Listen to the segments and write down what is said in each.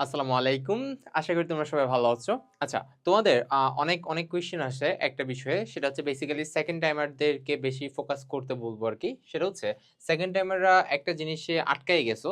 আসসালামু আলাইকুম। আশা করি তোমরা সবাই ভালো আছো। আচ্ছা তোমাদের অনেক অনেক কোয়েশ্চেন আসে একটা বিষয়ে। সেটা হচ্ছে বেসিক্যালি সেকেন্ড টাইমারদেরকে বেশি ফোকাস করতে বলব আর কি। সেটা হচ্ছে সেকেন্ড টাইমাররা একটা জিনিসে আটকাই গেছো।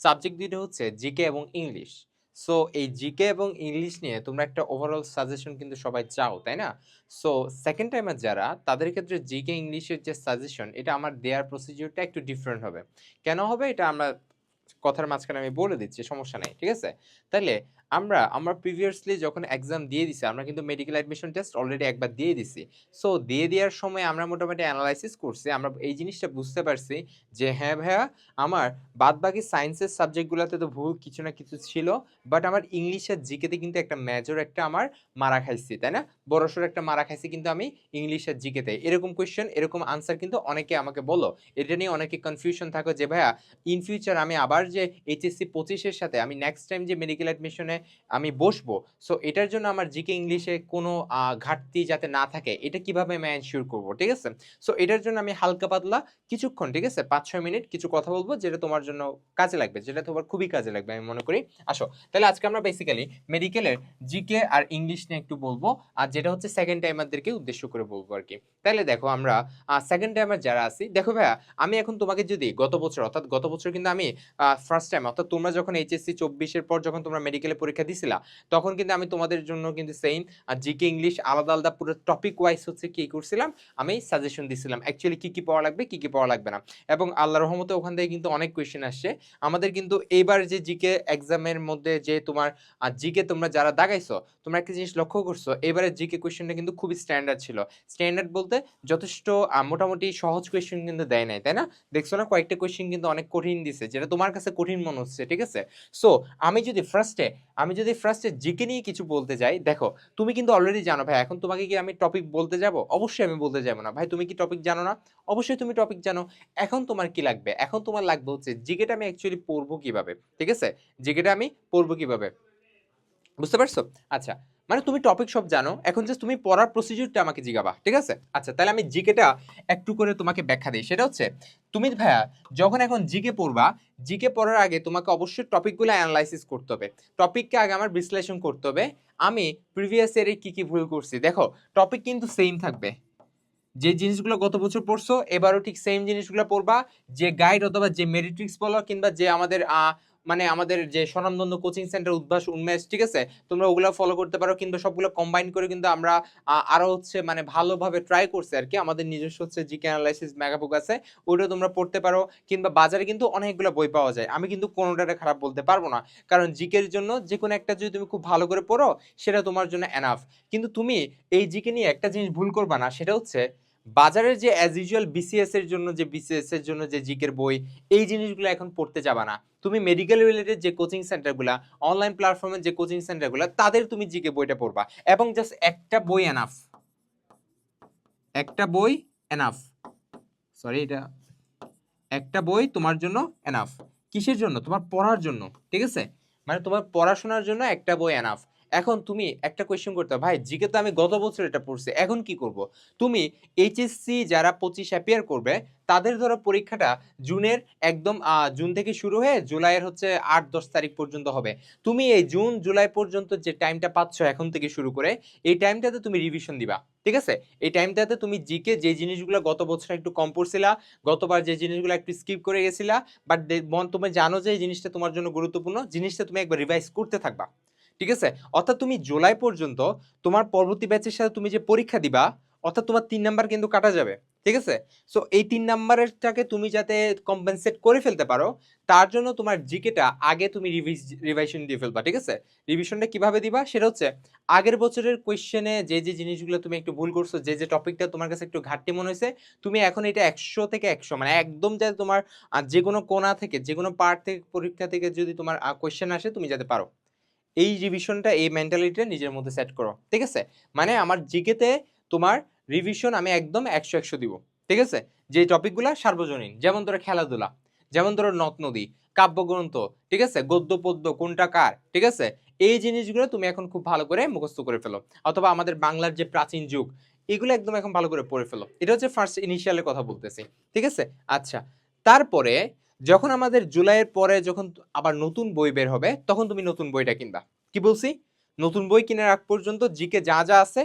সাবজেক্ট দুটো হচ্ছে জিকে এবং ইংলিশ সো এই জিকে এবং ইংলিশ নিয়ে তোমরা একটা ওভারঅল সাজেশন কিন্তু সবাই চাও, তাই না? সো সেকেন্ড টাইমার যারা, তাদের ক্ষেত্রে জিকে ইংলিশের যে সাজেশন এটা আমার দেওয়ার প্রসিজিওরটা একটু ডিফারেন্ট হবে। কেন হবে? এটা আমরা কথার মাঝখানে আমি বলে দিচ্ছি সমস্যা নাই ঠিক আছে? তাহলে আমরা আমরা প্রিভিয়াসলি যখন এক্সাম দিয়ে দিছি, আমরা কিন্তু মেডিকেল অ্যাডমিশন টেস্ট অলরেডি একবার দিয়ে দিছি। সো দিয়ে দেওয়ার সময় আমরা মোটামুটি অ্যানালাইসিস করছি, আমরা এই জিনিসটা বুঝতে পারছি যে হ্যাঁ ভাইয়া, আমার বাদ বাকি সায়েন্সের সাবজেক্টগুলোতে তো ভুল কিছু না কিছু ছিল বাট আমার ইংলিশের জিকেতে কিন্তু একটা মেজর একটা আমার মারা খাইছি, তাই না? বড়সড় একটা মারা খাইছি কিন্তু আমি ইংলিশের জিকেতে এরকম কোয়েশ্চেন এরকম আনসার কিন্তু অনেকে আমাকে বলো। এটা নিয়ে অনেকে কনফিউশন থাকো যে, ভাইয়া ইন ফিউচার আমি আবার যে এইচএসসি পঁচিশের সাথে আমি নেক্সট টাইম যে মেডিকেল অ্যাডমিশনে আমি বসবো। সো এটার জন্য আমার জিকে ইংলিশে কোনো ঘাটতি যাতে না থাকে, এটা কীভাবে আমি এনশিওর করব, ঠিক আছে? সো এটার জন্য আমি হালকা পাতলা কিছুক্ষণ, ঠিক আছে? পাঁচ ছয় মিনিট কিছু কথা বলব যেটা তোমার জন্য কাজে লাগবে, যেটা তোমার খুবই কাজে লাগবে, আমি মনে করি। আসো, তাহলে আজকে আমরা বেসিক্যালি মেডিকেলের জিকে আর ইংলিশ নিয়ে একটু বলব, আর যেটা হচ্ছে সেকেন্ড টাইমারদেরকে উদ্দেশ্য করে বলব আর কি। তাহলে দেখো আমরা সেকেন্ড টাইমার যারা আছি, দেখো ভাইয়া, আমি এখন তোমাকে যদি গত বছর, অর্থাৎ গত বছর কিন্তু আমি ফার্স্ট টাইম অর্থাৎ তোমরা যখন এইচএসসি চব্বিশের পর যখন তোমরা মেডিকেলে পরীক্ষা দিছিলা, তখন কিন্তু আমি তোমাদের জন্য কিন্তু সেম জিকে ইংলিশ আলাদা আলাদা পুরো টপিক ওয়াইজ হচ্ছে কি করছিলাম, আমি সাজেশন দিছিলাম। অ্যাকচুয়ালি কি কি পড়া লাগবে, কী কী পড়া লাগবে না। এবং আল্লাহ রহমতে ওখান থেকে কিন্তু অনেক কোয়েশ্চেন আসছে। আমাদের কিন্তু এইবার যে জিকে এক্সামের মধ্যে যে তোমার জিকে তোমরা যারা দাগাইছো, তোমরা একটা জিনিস লক্ষ্য করছ, এবারে জিকে কোয়েশ্চেনটা কিন্তু খুবই স্ট্যান্ডার্ড ছিল। স্ট্যান্ডার্ড বলতে যথেষ্ট মোটামুটি সহজ কোয়েশ্চেন কিন্তু দেয় নাই, তাই না? দেখছ না কয়েকটা কোয়েশ্চেন কিন্তু অনেক কঠিন দিছে, যেটা তোমার কাছে কঠিন মনে হচ্ছে, ঠিক আছে? সো আমি যদি ফার্স্টে আমি যদি ফার্স্টে জিকে নিয়ে কিছু বলতে যাই, দেখো, তুমি কিন্তু অলরেডি জানো, ভাই, এখন তোমাকে কি আমি টপিক বলতে যাব? অবশ্যই আমি বলতে যাব না। ভাই, তুমি কি টপিক জানো না? অবশ্যই তুমি টপিক জানো। এখন তোমার কি লাগবে? এখন তোমার লাগবে হচ্ছে জিকেটা আমি অ্যাকচুয়ালি পড়ব কীভাবে, ঠিক আছে? জিকেটা আমি পড়ব কীভাবে? বুঝতে পারছ? আচ্ছা মানে তুমি টপিক সব জানো, এখন জাস্ট তুমি পড়ার প্রসিডিউরটা আমাকে জিগাবা, ঠিক আছে? আচ্ছা তাহলে আমি জিকেটা একটু করে তোমাকে ব্যাখ্যা দিই। সেটা হচ্ছে, তুমি ভাইয়া, যখন এখন জিকে পড়বা, জিকে পড়ার আগে তোমাকে অবশ্যই টপিকগুলো অ্যানালাইসিস করতে হবে। টপিককে আগে আমার বিশ্লেষণ করতে হবে। আমি প্রিভিয়াস ইয়ারে কি কি ভুল করছি? দেখো টপিক কিন্তু সেম থাকবে। যে জিনিসগুলো গত বছর পড়ছো, এবারও ঠিক সেম জিনিসগুলো পড়বা। যে গাইড অথবা যে মেরিট্রিক্স বলো কিংবা যে আমাদের মানে আমাদের যে স্বনামধন্য কোচিং সেন্টার উদ্ভাস উন্মেষ ঠিক আছে? তোমরা ওগুলো ফলো করতে পারো কিন্তু সবগুলো কম্বাইন করে কিন্তু আমরা আহ, আরও হচ্ছে মানে ভালোভাবে ট্রাই করছে আর কি আমাদের নিজস্ব হচ্ছে জিকে অ্যানালাইসিস মেগাবুক আছে ওইটা তোমরা পড়তে পারো কিংবা বাজারে কিন্তু অনেকগুলো বই পাওয়া যায়। আমি কিন্তু কোনোটারে খারাপ বলতে পারব না কারণ জিকের জন্য যে কোনো একটা যদি তুমি খুব ভালো করে পড়ো সেটা তোমার জন্য এনাফ কিন্তু তুমি এই জিকে নিয়ে একটা জিনিস ভুল করবা না সেটা হচ্ছে বাজারের যে অ্যাজ ইউজুয়াল বিসিএস এর জন্য, যে বিসিএস এর জন্য যে জিকের বই, এই জিনিসগুলো এখন পড়তে যাবা না। তুমি মেডিকেল রিলেটেড যে কোচিং সেন্টারগুলা অনলাইন প্ল্যাটফর্মের যে কোচিং সেন্টারগুলো তাদের তুমি জিকে বইটা পড়বা। এবং জাস্ট একটা বই এনাফ একটা বই এনাফ সরি এটা একটা বই তোমার জন্য এনাফ কিসের জন্য? তোমার পড়ার জন্য, ঠিক আছে? মানে তোমার পড়াশোনার জন্য একটা বই এনাফ এখন তুমি একটা কোয়েশ্চেন করতে ভাই, জিকে তো আমি গত বছর এটা পড়ছি, এখন কি করব? তুমি এইচএসসি যারা পঁচিশ অ্যাপিয়ার করবে, তাদের ধরো পরীক্ষাটা জুনের একদম জুন থেকে শুরু হয়ে জুলাইয়ের হচ্ছে আট, দশ তারিখ পর্যন্ত হবে। তুমি এই জুন, জুলাই পর্যন্ত যে টাইমটা পাচ্ছ এখন থেকে শুরু করে, এই টাইমটাতে তুমি রিভিশন দিবা, ঠিক আছে? এই টাইমটাতে তুমি জিকে যে জিনিসগুলো গত বছর একটু কম পড়ছিলা, গতবার যে জিনিসগুলো একটু স্কিপ করে গেছিলা বাট তুমি জানো যে এই জিনিসটা তোমার জন্য গুরুত্বপূর্ণ, জিনিসটা তুমি একবার রিভাইজ করতে থাকবা। ঠিক আছে? অর্থাৎ তুমি জুলাই পর্যন্ত তোমার পরবর্তী ব্যাচের সাথে তুমি যে পরীক্ষা দিবা, অর্থাৎ তোমার তিন নাম্বার কিন্তু কাটা যাবে। ঠিক আছে? সো এই তিন নাম্বারেরটাকে তুমি যাতে কম্পেনসেট করে ফেলতে পারো, তার জন্য তোমার জিকেটা আগে তুমি রিভিজ রিভাইশন দিয়ে ফেলবা। ঠিক আছে? রিভিশনটা কীভাবে দিবা? সেটা হচ্ছে, আগের বছরের কোয়েশ্চেনে যে যে জিনিসগুলো তুমি একটু ভুল করছ, যে যে টপিকটা তোমার কাছে একটু ঘাটতি মনে হয়েছে, তুমি এখন এটা একশো থেকে একশো মানে একদম যাতে তোমার যে কোনো কোণা থেকে যে কোনো পার্ট থেকে, পরীক্ষা থেকে যদি তোমার কোয়েশ্চেন আসে, তুমি যাতে পারো। এই রিভিশনটা এই মেন্টালিটিটা নিজের মধ্যে সেট করো, ঠিক আছে? মানে আমার জিকেতে তোমার রিভিশন আমি একদম একশো একশো দিব, ঠিক আছে? যে টপিকগুলো সার্বজনীন, যেমন ধরো খেলাধুলা, যেমন ধরো নদ নদী, কাব্যগ্রন্থ, ঠিক আছে? গদ্য, পদ্য, কোনটা কার, ঠিক আছে? এই জিনিসগুলো তুমি এখন খুব ভালো করে মুখস্থ করে ফেলো, অথবা আমাদের বাংলার যে প্রাচীন যুগ, এগুলো একদম এখন ভালো করে পড়ে ফেলো। এটা হচ্ছে ফার্স্ট ইনিশিয়ালের কথা বলতেছি, ঠিক আছে? আচ্ছা তারপরে যখন আমাদের জুলাইয়ের পরে যখন আবার নতুন বই বের হবে, তখন তুমি নতুন বইটা কিনবা। কি বলছি? নতুন বই কিনার আগ পর্যন্ত জিকে যা যা আছে,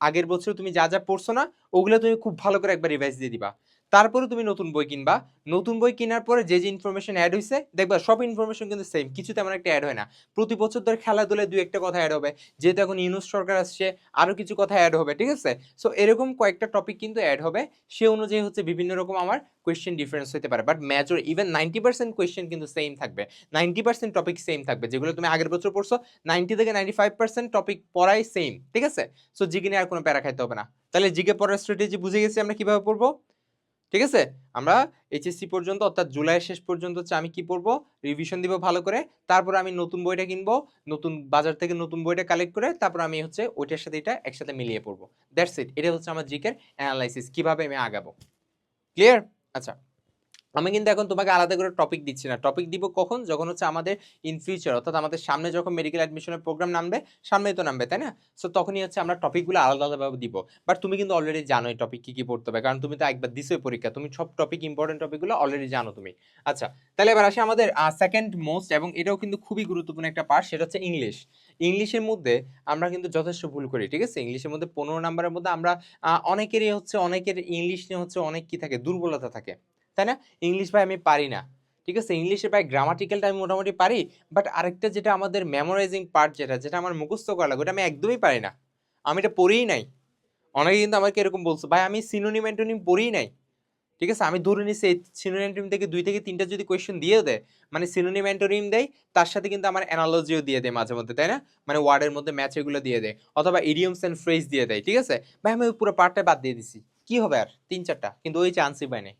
আগের বছর তুমি যা যা পড়ছো না, ওগুলো তুমি খুব ভালো করে একবার রিভাইজ দিয়ে দিবা। তারপরে তুমি নতুন বই কিনবা। নতুন বই কেনার পরে যে যে ইনফরমেশন অ্যাড হয়েছে দেখবা সব ইনফরমেশন কিন্তু সেম কিছু তেমন একটা অ্যাড হয় না। প্রতি বছর ধরে খেলাধুলায় দু একটা কথা অ্যাড হবে। যেহেতু এখন ইউনুস সরকার আসছে আরও কিছু কথা অ্যাড হবে, ঠিক আছে? সো এরকম কয়েকটা টপিক কিন্তু অ্যাড হবে। সে অনুযায়ী হচ্ছে বিভিন্ন রকম আমার কোয়েশ্চেন ডিফারেন্স হতে পারে। But major even ninety percent question কিন্তু সেম থাকবে। নাইনটি পার্সেন্ট টপিক সেম থাকবে, যেগুলো তুমি আগের বছর পড়ছো নাইনটি থেকে নাইনটি ফাইভ পার্সেন্ট টপিক পড়াই সেম ঠিক আছে? সো জিকে নিয়ে আর কোনো প্যারা খাইতে হবে না। তাহলে জিকে পড়ার স্ট্র্যাটেজি বুঝে গেছি আমরা কীভাবে পড়ব? ঠিক আছে? আমরা এইচএসসি পর্যন্ত, অর্থাৎ জুলাইয়ের শেষ পর্যন্ত হচ্ছে আমি কি পড়ব? রিভিশন দিব ভালো করে। তারপর আমি নতুন বইটা কিনবো, নতুন বাজার থেকে নতুন বইটা কালেক্ট করে, তারপর আমি হচ্ছে ওইটার সাথে এটা একসাথে মিলিয়ে পড়ব। দ্যাটস ইট এটা হচ্ছে আমার জিকের অ্যানালাইসিস কীভাবে আমি আগাবো। ক্লিয়ার আচ্ছা। আমি কিন্তু এখন তোমাকে আলাদা করে টপিক দিচ্ছি না। টপিক দিব কখন? যখন হচ্ছে আমাদের ইন ফিউচার অর্থাৎ আমাদের সামনে যখন মেডিকেল অ্যাডমিশনের প্রোগ্রাম নামবে, সামনেই তো নামবে, তাই না? সো তখনই হচ্ছে আমরা টপিকগুলো আলাদা আলাদাভাবে দিব। বাট তুমি কিন্তু অলরেডি জানো এই টপিক কী কী পড়তে হবে। কারণ তুমি তো একবার দিছোই পরীক্ষা। তুমি সব টপিক ইম্পর্টেন্ট টপিকগুলো অলরেডি জানো তুমি। আচ্ছা তাহলে এবার আসি আমাদের সেকেন্ড মোস্ট এবং এটাও কিন্তু খুবই গুরুত্বপূর্ণ একটা পার্ট সেটা হচ্ছে ইংলিশ ইংলিশের মধ্যে আমরা কিন্তু যথেষ্ট ভুল করি, ঠিক আছে? ইংলিশের মধ্যে পনেরো নাম্বারের মধ্যে আমরা অনেকেরই হচ্ছে, অনেকের ইংলিশ নিয়ে হচ্ছে অনেক কি থাকে? দুর্বলতা থাকে। তাই না? ইংলিশ ভাই আমি পারি না। ঠিক আছে? ইংলিশে ভাই গ্রামাটিক্যালটা আমি মোটামুটি পারি বাট আরেকটা যেটা আমাদের মেমোরাইজিং পার্ট যেটা যেটা আমার মুখস্থ করা লাগে, ওটা আমি একদমই পারি না। আমি এটা পড়িই নাই। অনেকে কিন্তু আমাকে এরকম বলছো, ভাই, আমি সিনোনিম অ্যান্টোনিম পড়িই নাই। ঠিক আছে? আমি ধরে নিচ্ছি এই সিনোনিম থেকে দুই থেকে তিনটা যদি কোয়েশ্চেন দিয়ে দেয় মানে সিনোনিম অ্যান্টোনিম দেয়, তার সাথে কিন্তু আমার অ্যানালজিও দিয়ে দেয় মাঝে মধ্যে, তাই না? মানে ওয়ার্ডের মধ্যে ম্যাচ এগুলো দিয়ে দেয়, অথবা ইডিয়মস অ্যান্ড ফ্রেজ দিয়ে দেয়, ঠিক আছে? ভাই, আমি পুরো পার্টটা বাদ দিয়ে দিছি। কি হবে আর? তিন, চারটা, কিন্তু ওই চান্সই পাই নাই।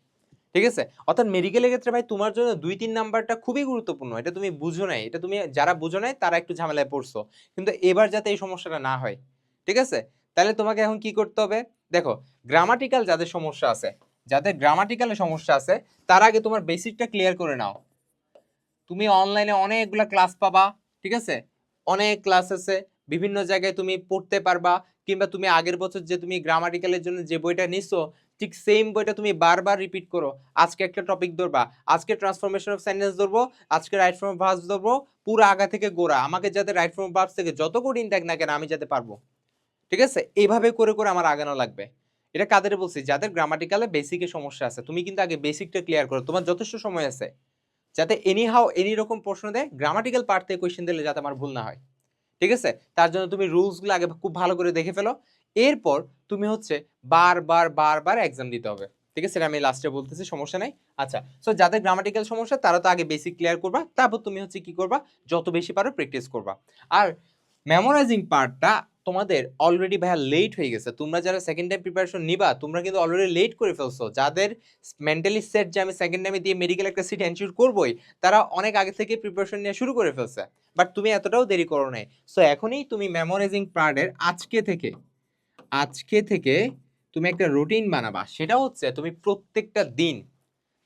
ঠিক আছে? অর্থাৎ মেডিকেলের ক্ষেত্রে ভাই তোমার জন্য দুই, তিন নাম্বারটা খুবই গুরুত্বপূর্ণ। এটা তুমি বুঝো নাই। এটা তুমি যারা বুঝো নাই, তারা একটু ঝামেলায় পড়ছো। কিন্তু এবার যাতে এই সমস্যাটা না হয়, ঠিক আছে? তাহলে তোমাকে এখন কি করতে হবে? দেখো গ্রামাটিক্যাল যাদের সমস্যা আছে, যাদের গ্রামাটিক্যালে সমস্যা আছে, তার আগে তোমার বেসিকটা ক্লিয়ার করে নাও। তুমি অনলাইনে অনেকগুলা ক্লাস পাবা, ঠিক আছে? অনেক ক্লাস আছে, বিভিন্ন জায়গায় তুমি পড়তে পারবা, কিংবা তুমি আগের বছর যে তুমি গ্রামাটিক্যালের জন্য যে বইটা নিছো ঠিক সেম বইটা তুমি বারবার রিপিট করো। আজকে একটা টপিক ধরবা। আজকে ট্রান্সফরমেশন অফ সেন্টেন্স ধরবো, আজকে রাইট ফ্রম ভার্স ধরবো, পুরো আগা থেকে গোড়া। আমাকে যাতে রাইট ফ্রম ভার্স থেকে যত কঠিন দেখ না কেন, আমি যাতে পারব। ঠিক আছে? এইভাবে করে করে আমার আগানো লাগবে। এটা কাদের বলছি? যাদের গ্রামাটিক্যালে বেসিকে সমস্যা আছে। তুমি কিন্তু আগে বেসিকটা ক্লিয়ার করো। তোমার যথেষ্ট সময় আছে। যাতে এনি হাও এনি রকম প্রশ্ন দেয় গ্রামাটিক্যাল পার্ট থেকে কোয়েশ্চেন দিলে যাতে আমার ভুল না হয়। ঠিক আছে? তার জন্য তুমি রুলসগুলো আগে খুব ভালো করে দেখে ফেলো। এরপর তুমি হচ্ছে বারবার বারবার এক্সাম দিতে হবে। ঠিক আছে? আমি লাস্টে বলতেছি, সমস্যা নাই। আচ্ছা সো যাদের গ্রামাটিক্যাল সমস্যা, তারা তো আগে বেসিক ক্লিয়ার করবা, তারপর তুমি হচ্ছে কি করবা? যত বেশি পারো প্র্যাকটিস করবা। আর মেমোরাইজিং পার্টটা তোমাদের অলরেডি ভাইয়া লেট হয়ে গেছে। তোমরা যারা সেকেন্ড টাইম প্রিপারেশন নিবা, তোমরা কিন্তু অলরেডি লেট করে ফেলছো। যাদের মেন্টালি সেট যে আমি সেকেন্ড টাইমে দিয়ে মেডিকেল একটা সিট এনশিওর করবোই, তারা অনেক আগে থেকে প্রিপারেশন নিয়ে শুরু করে ফেলছে। বাট তুমি এতটাও দেরি করো নাই। সো এখনই তুমি মেমোরাইজিং পার্টের আজকে থেকে আজকে থেকে তুমি একটা রুটিন বানাবা। সেটা হচ্ছে তুমি প্রত্যেকটা দিন,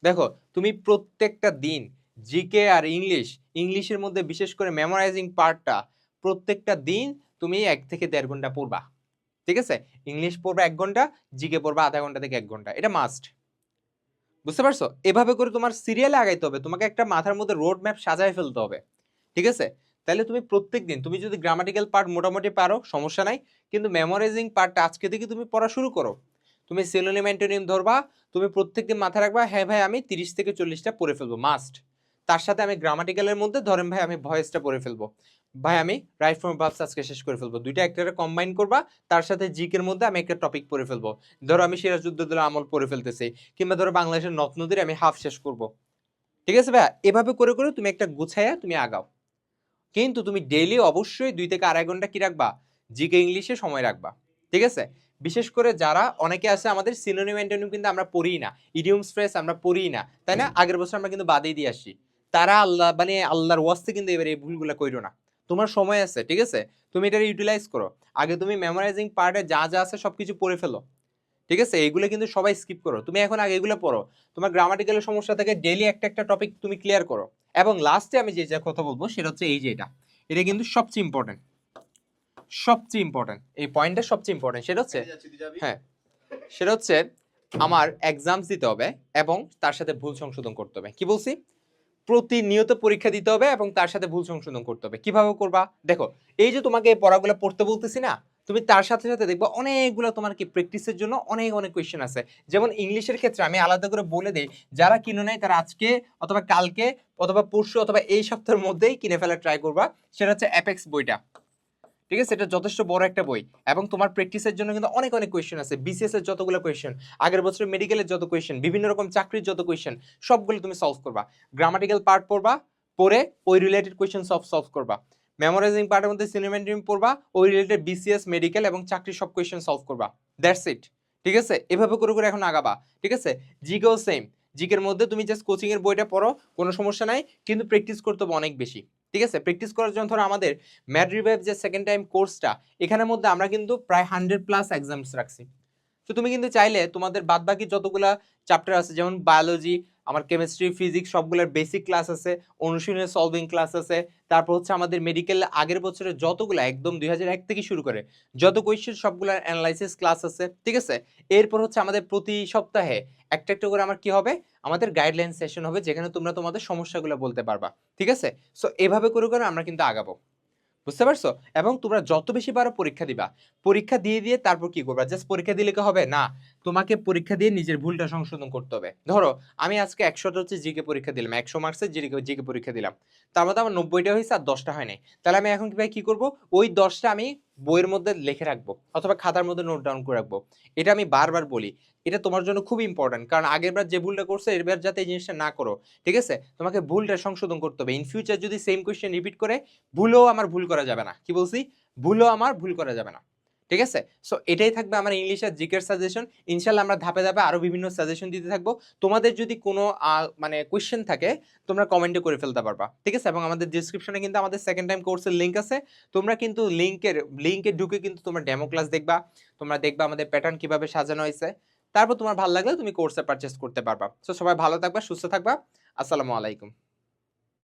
দেখো, তুমি প্রত্যেকটা দিন জিকে আর ইংলিশ ইংলিশের মধ্যে বিশেষ করে মেমোরাইজিং পার্টটা প্রত্যেকটা দিন তুমি এক থেকে দেড় ঘণ্টা পড়বা। ঠিক আছে? ইংলিশ পড়বা এক ঘণ্টা জিকে পড়বা আধা ঘণ্টা থেকে এক ঘণ্টা। এটা মাস্ট বুঝতে পারছ? এভাবে করে তোমার সিরিয়ালে আগাইতে হবে। তোমাকে একটা মাথার মধ্যে রোড ম্যাপ সাজায় ফেলতে হবে। ঠিক আছে? তাহলে তুমি প্রত্যেক দিন তুমি যদি গ্রামাটিক্যাল পার্ট মোটামুটি পারো, সমস্যা নাই, কিন্তু মেমোরাইজিং পার্টটা আজকে থেকে তুমি পড়া শুরু করো। তুমি সিনোনিম অ্যান্টোনিম ধরবা, তুমি প্রত্যেক দিন মাথায় রাখবা হ্যাঁ ভাই, আমি তিরিশ থেকে চল্লিশটা পড়ে ফেলব মাস্ট তার সাথে আমি গ্রামাটিক্যালের মধ্যে, ধরেন ভাই, আমি ভয়েসটা পড়ে ফেলব। ভাই, আমি রাইট ফ্রম ভাবস আজকে শেষ করে ফেলব। দুইটা একটা কম্বাইন করবা, তার সাথে জিকের মধ্যে আমি একটা টপিক পড়ে ফেলব। ধরো, আমি সিরাজউদ্দৌলা আমল পড়ে ফেলতেছি, কিংবা ধরো, বাংলাদেশের নদ নদীর আমি হাফ শেষ করব। ঠিক আছে ভাইয়া? এভাবে করে করে তুমি একটা গুছাইয়া তুমি আগাও। কিন্তু তুমি ডেইলি অবশ্যই দুই থেকে আড়াই ঘণ্টা কি রাখবা? জিকে ইংলিশে সময় রাখবা। ঠিক আছে? বিশেষ করে যারা অনেকে আছে আমাদের সিনোনিম অ্যান্টোনিম কিন্তু আমরা পড়ি না। ইডিয়মস ফ্রেস আমরা পড়ি না। তাই না? আগের বছর আমরা কিন্তু বাদেই দিয়ে আসছি। তারা আল্লাহ মানে আল্লাহর ওয়াস্তে কিন্তু এবার এই ভুলগুলো কইরো না। তোমার সময় আছে ঠিক আছে? তুমি এটা ইউটিলাইজ করো। আগে তুমি মেমোরাইজিং পার্টে যা যা আছে সব কিছু পড়ে ফেলো। ঠিক আছে? এইগুলো কিন্তু সবাই স্কিপ করো। তুমি এখন আগে এগুলো পড়ো। তোমার গ্রামাটিক্যালের সমস্যা থেকে ডেলি একটা একটা টপিক তুমি ক্লিয়ার করো। এবং লাস্টে আমি যে যে কথা বলব সেটা হচ্ছে এই যে এটা। এটা কিন্তু সবচেয়ে ইম্পর্টেন্ট সবচেয়ে ইম্পর্টেন্ট এই পয়েন্টটা সবচেয়ে ইম্পর্টেন্ট সেটা হচ্ছে হ্যাঁ। সেটা হচ্ছে আমার এক্সামস দিতে হবে এবং তার সাথে ভুল সংশোধন করতে হবে। কি বলছি? প্রতিনিয়ত পরীক্ষা দিতে হবে এবং তার সাথে ভুল সংশোধন করতে হবে। কীভাবে করবা? দেখো এই যে তোমাকে এই পড়াগুলো পড়তে বলতেছি না তুমি তার সাথে সাথে দেখবা অনেকগুলো তোমার কি প্র্যাকটিসের জন্য অনেক অনেক কোয়েশ্চেন আছে। যেমন ইংলিশের ক্ষেত্রে আমি আলাদা করে বলে দিই, যারা কিনো নাই তারা আজকে অথবা কালকে অথবা পরশু অথবা এই সপ্তাহের মধ্যেই কিনে ফেলার ট্রাই করবা। সেটা হচ্ছে অ্যাপেক্স বইটা। ঠিক আছে? এটা যথেষ্ট বড় একটা বই। এবং তোমার প্র্যাকটিসের জন্য কিন্তু অনেক অনেক কোয়েশ্চেন আছে। বিসিএস এর যতগুলো কোয়েশ্চেন আগের বছর মেডিকেলের যত কোয়েশ্চেন বিভিন্ন রকম চাকরির যত কোয়েশ্চেন সবগুলো তুমি সলভ করবা। গ্রামাটিক্যাল পার্ট পড়বা, পড়ে ওই রিলেটেড কোয়েশ্চেন সব সলভ করবা। মেমোরাইজিং পার্টের মধ্যে সিনেমেন্টিম পড়বা, ওই রিলেটেড বিসিএস মেডিকেল এবং চাকরির সব কোয়েশ্চেন সলভ করবা। দ্যাটস ইট ঠিক আছে? এভাবে করে করে এখন আগাবা। ঠিক আছে? জিকেও সেম জিকের মধ্যে তুমি জাস্ট কোচিংয়ের বইটা পড়ো, কোনো সমস্যা নাই, কিন্তু প্র্যাকটিস করতে হবে অনেক বেশি। ঠিক আছে? প্র্যাকটিস করার জন্য ধরো আমাদের ম্যাড রিভাইভ যে সেকেন্ড টাইম কোর্সটা এখানের মধ্যে আমরা কিন্তু প্রায় হান্ড্রেড প্লাস এক্সামস রাখছি। তো তুমি কিন্তু চাইলে তোমাদের বাদবাকি যতগুলা চ্যাপ্টার আছে, যেমন বায়োলজি আমার কেমিস্ট্রি ফিজিক্স সবগুলোর বেসিক ক্লাস আছে, অনুশীলনের সলভিং ক্লাস আছে, তারপর হচ্ছে আমাদের মেডিকেল আগের বছরের যতগুলো, একদম দুই থেকে শুরু করে, যত কোয়েশ্চেন সবগুলোর অ্যানালাইসিস ক্লাস আছে, ঠিক আছে? এরপর হচ্ছে আমাদের প্রতি সপ্তাহে একটা একটা করে আমার কি হবে? আমাদের গাইডলাইন সেশন হবে, যেখানে তোমরা তোমাদের সমস্যাগুলো বলতে পারবা, ঠিক আছে? সো এভাবে করে করে আমরা কিন্তু আগাবো, বুঝতে পারছ? এবং তোমরা যত বেশি পারো পরীক্ষা দিবা, পরীক্ষা দিয়ে দিয়ে তারপর কি করবা? জাস্ট পরীক্ষা দিলে কি হবে? না তোমাকে পরীক্ষা দিয়ে নিজের ভুলটা সংশোধন করতে হবে। ধরো, আমি আজকে একশোটা হচ্ছে জিকে পরীক্ষা দিলাম, একশো মার্কসের জিকে জিকে পরীক্ষা দিলাম। তার মধ্যে আমার নব্বইটা হয়েছে আর দশটা হয় নাই তাহলে আমি এখন কীভাবে কি করব? ওই দশটা আমি বইয়ের মধ্যে লিখে রাখব অথবা খাতার মধ্যে নোট ডাউন করে রাখব। এটা আমি বারবার বলি। এটা তোমার জন্য খুব ইম্পর্টেন্ট কারণ আগের বার যে ভুলটা করছে এবার যাতে এই জিনিসটা না করো, ঠিক আছে? তোমাকে ভুলটা সংশোধন করতে হবে। ইন ফিউচার যদি সেম কোয়েশ্চেন রিপিট করে, ভুলও আমার ভুল করা যাবে না। কি বলছি? ভুলও আমার ভুল করা যাবে না। ঠিক আছে? সো এটাই থাকবে আমার ইংলিশ আর জিকের সাজেশন ইনশাল্লাহ আমরা ধাপে ধাপে আরও বিভিন্ন সাজেশন দিতে থাকব। তোমাদের যদি কোনো মানে কোয়েশ্চেন থাকে, তোমরা কমেন্টে করে ফেলতে পারবা। ঠিক আছে? এবং আমাদের ডিসক্রিপশনে কিন্তু আমাদের সেকেন্ড টাইম কোর্সের লিঙ্ক আছে। তোমরা কিন্তু লিঙ্কের লিঙ্কে ঢুকে কিন্তু তোমরা ডেমো ক্লাস দেখবা। তোমরা দেখবা আমাদের প্যাটার্ন কীভাবে সাজানো হয়েছে। তারপর তোমার ভালো লাগলে তুমি কোর্সে পারচেস করতে পারবা। সো সবাই ভালো থাকবা, সুস্থ থাকবা। আসসালামু আলাইকুম।